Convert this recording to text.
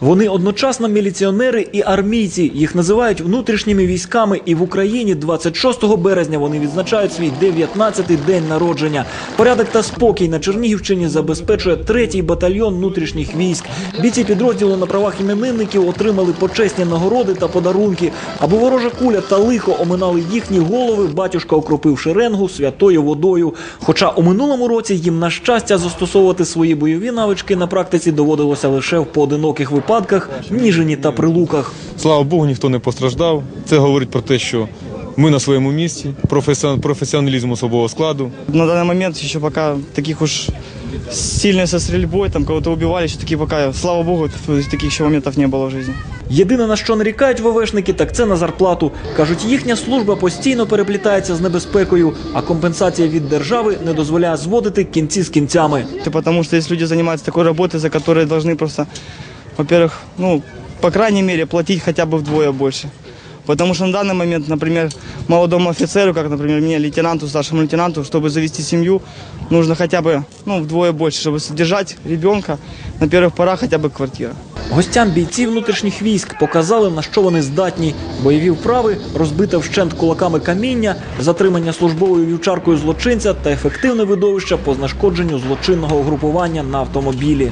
Вони одночасно міліціонери і армійці. Їх називають внутрішніми військами. І в Україні 26 березня вони відзначають свій 19-й день народження. Порядок та спокій на Чернігівщині забезпечує третій батальйон внутрішніх військ. Бійці підрозділу на правах іменинників отримали почесні нагороди та подарунки. Аби ворожа куля та лихо оминали їхні голови, батюшка окропив шеренгу святою водою. Хоча у минулому році їм на щастя застосовувати свої бойові навички на практиці доводилося лише в поодиноких випадках, ніжені та прилуках. Слава Богу, ніхто не постраждав. Це говорить про те, що ми на своєму місці, професіон- професіоналізм особового складу. На данный момент еще пока таких уж сильно со стрельбой, там кого-то убивали, еще такие пока, слава богу, таких еще моментов не было в жизни. Єдине на що нарікають ВВшники, так це на зарплату. кажуть, їхня служба постійно переплітається з небезпекою, а компенсація від держави не дозволяє зводити кінці з кінцями. Ты потому что есть люди занимаются такой работой, за которой должны просто, во-первых, ну, по крайней мере, платить хотя бы вдвое больше. Потому что на данный момент, например, молодому офицеру, как, например, мне, лейтенанту, старшему лейтенанту, чтобы завести семью, нужно хотя бы ну, вдвое больше, чтобы содержать ребенка, на первых порах хотя бы квартира. Гостям бійці внутрішніх військ показали, на що вони здатні: бойові вправи, розбите вщент кулаками каміння, затримання службовою вівчаркою злочинця та ефективне видовище по знешкодженню злочинного угрупування на автомобілі.